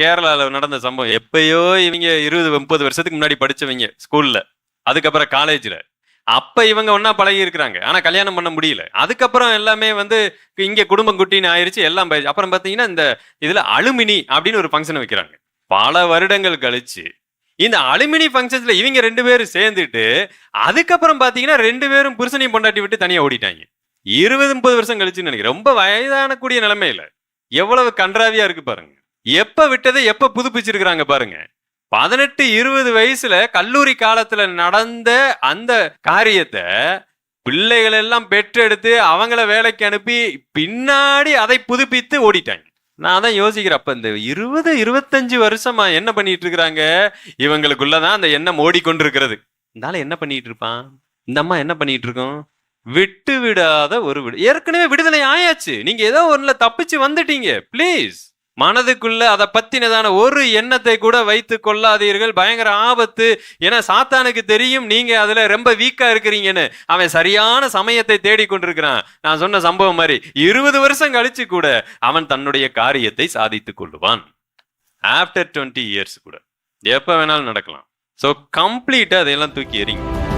கேரளாவில் நடந்த சம்பவம் எப்பயோ இவங்க இருபது முப்பது வருஷத்துக்கு முன்னாடி படிச்சவங்க ஸ்கூல்ல அதுக்கப்புறம் காலேஜ்ல. அப்ப இவங்க ஒன்றா பழகி இருக்கிறாங்க. ஆனா கல்யாணம் பண்ண முடியல. அதுக்கப்புறம் எல்லாமே வந்து இங்க குடும்பம் குட்டின்னு ஆயிடுச்சு எல்லாம் அப்புறம் பாத்தீங்கன்னா இந்த இதுல அலுமினி அப்படின்னு ஒரு ஃபங்க்ஷன் வைக்கிறாங்க. பல வருடங்கள் கழிச்சு இந்த அலுமினி ஃபங்க்ஷன்ஸ்ல இவங்க ரெண்டு பேரும் சேர்ந்துட்டு அதுக்கப்புறம் பாத்தீங்கன்னா ரெண்டு பேரும் புருஷனையும் பொண்டாட்டி விட்டு தனியா ஓடிட்டாங்க. இருபது முப்பது வருஷம் கழிச்சுன்னு நினைக்கிறேன். ரொம்ப வயதான கூடிய நிலைமையில எவ்வளவு கன்றாவியா இருக்கு பாருங்க. எப்ப விட்டதை எப்ப புதுப்பிச்சிருக்கிறாங்க பாருங்க. பதினெட்டு இருபது வயசுல கல்லூரி காலத்துல நடந்த அந்த காரியத்தை பிள்ளைகள் எல்லாம் பெற்றெடுத்து அவங்கள வேலைக்கு அனுப்பி பின்னாடி அதை புதுப்பித்து ஓடிட்டாங்க. நான் தான் யோசிக்கிறேன் அப்ப இந்த இருபது இருபத்தஞ்சு வருஷமா என்ன பண்ணிட்டு இருக்கிறாங்க இவங்களுக்குள்ளதான் அந்த எண்ணம் ஓடிக்கொண்டிருக்கிறது. இருந்தாலும் என்ன பண்ணிட்டு இருப்பான் இந்த அம்மா என்ன பண்ணிட்டு இருக்கோம் விட்டு விடாத ஒரு விடு ஏற்கனவே விடுதலை ஆயாச்சு. நீங்க ஏதோ ஒன்றில் தப்பிச்சு வந்துட்டீங்க ப்ளீஸ் மனதுக்குள்ள அதை பத்தினதான ஒரு எண்ணத்தை கூட வைத்து கொள்ளாதீர்கள். பயங்கர ஆபத்து. ஏன்னா சாத்தானுக்கு தெரியும் நீங்க அதுல ரொம்ப வீக்கா இருக்கிறீங்கன்னு. அவன் சரியான சமயத்தை தேடிக்கொண்டிருக்கிறான் நான் சொன்ன சம்பவம் மாதிரி இருபது வருஷம் கழிச்சு கூட அவன் தன்னுடைய காரியத்தை சாதித்து கொள்ளுவான். ஆஃப்டர் டுவெண்ட்டி இயர்ஸ் கூட. எப்ப வேணாலும் நடக்கலாம். ஸோ கம்ப்ளீட்டா அதையெல்லாம் தூக்கி எறிங்க.